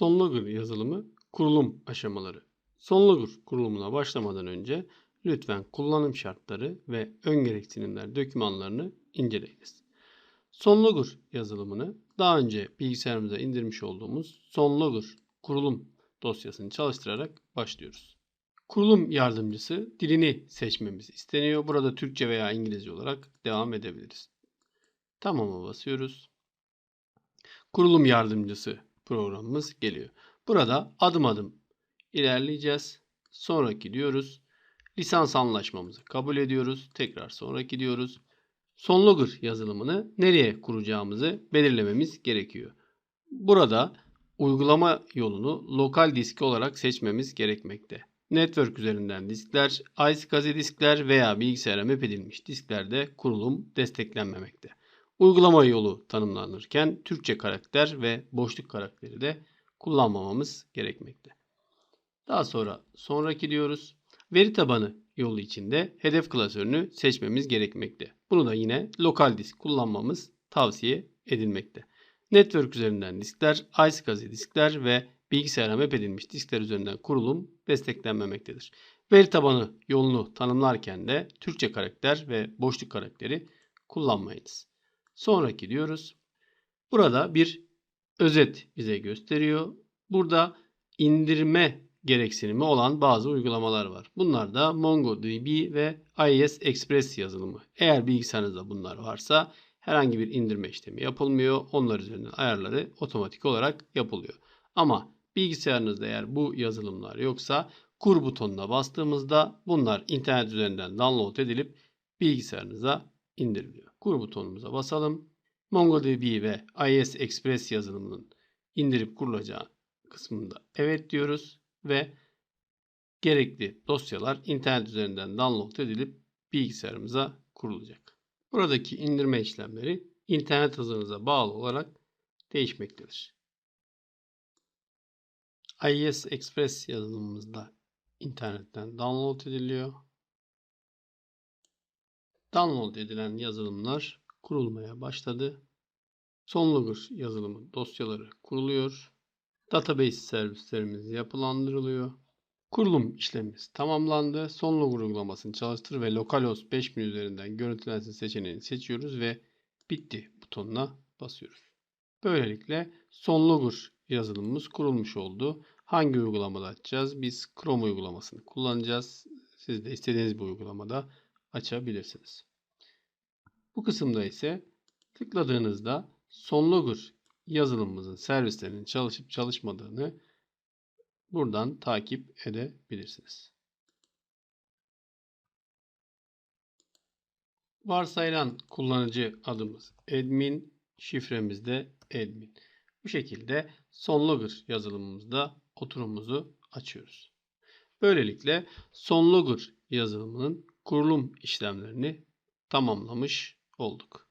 Sonlogger yazılımı kurulum aşamaları. Sonlogger kurulumuna başlamadan önce lütfen kullanım şartları ve ön gereksinimler dokümanlarını inceleyiniz. Sonlogger yazılımını daha önce bilgisayarımıza indirmiş olduğumuz Sonlogger kurulum dosyasını çalıştırarak başlıyoruz. Kurulum yardımcısı dilini seçmemiz isteniyor. Burada Türkçe veya İngilizce olarak devam edebiliriz. Tamam'a basıyoruz. Kurulum yardımcısı programımız geliyor. Burada adım adım ilerleyeceğiz. Sonraki diyoruz. Lisans anlaşmamızı kabul ediyoruz. Tekrar sonraki diyoruz. Sonlogger yazılımını nereye kuracağımızı belirlememiz gerekiyor. Burada uygulama yolunu lokal diski olarak seçmemiz gerekmekte. Network üzerinden diskler, iSCSI diskler veya bilgisayara map edilmiş disklerde kurulum desteklenmemekte. Uygulama yolu tanımlanırken Türkçe karakter ve boşluk karakteri de kullanmamamız gerekmekte. Daha sonra sonraki diyoruz. Veri tabanı yolu içinde hedef klasörünü seçmemiz gerekmekte. Bunu da yine lokal disk kullanmamız tavsiye edilmekte. Network üzerinden diskler, iSCSI diskler ve bilgisayara map edilmiş diskler üzerinden kurulum desteklenmemektedir. Veri tabanı yolunu tanımlarken de Türkçe karakter ve boşluk karakteri kullanmayınız. Sonraki diyoruz. Burada bir özet bize gösteriyor. Burada indirme gereksinimi olan bazı uygulamalar var. Bunlar da MongoDB ve IIS Express yazılımı. Eğer bilgisayarınızda bunlar varsa herhangi bir indirme işlemi yapılmıyor. Onlar üzerinden ayarları otomatik olarak yapılıyor. Ama bilgisayarınızda eğer bu yazılımlar yoksa kur butonuna bastığımızda bunlar internet üzerinden download edilip bilgisayarınıza indiriliyor. Kur butonumuza basalım. MongoDB ve IIS Express yazılımının indirip kurulacağı kısmında evet diyoruz ve gerekli dosyalar internet üzerinden download edilip bilgisayarımıza kurulacak. Buradaki indirme işlemleri internet hızınıza bağlı olarak değişmektedir. IIS Express yazılımımızda internetten download ediliyor. Download edilen yazılımlar kurulmaya başladı. Sonlogger yazılımı dosyaları kuruluyor. Database servislerimiz yapılandırılıyor. Kurulum işlemimiz tamamlandı. Sonlogger uygulamasını çalıştır ve localhost 5000 üzerinden görüntülensin seçeneğini seçiyoruz ve bitti butonuna basıyoruz. Böylelikle Sonlogger yazılımımız kurulmuş oldu. Hangi uygulamada açacağız? Biz Chrome uygulamasını kullanacağız. Siz de istediğiniz bir uygulamada açabilirsiniz. Bu kısımda ise tıkladığınızda Sonlogger yazılımımızın servislerinin çalışıp çalışmadığını buradan takip edebilirsiniz. Varsayılan kullanıcı adımız admin, şifremiz de admin. Bu şekilde Sonlogger yazılımımızda oturumumuzu açıyoruz. Böylelikle Sonlogger yazılımının kurulum işlemlerini tamamlamış olduk.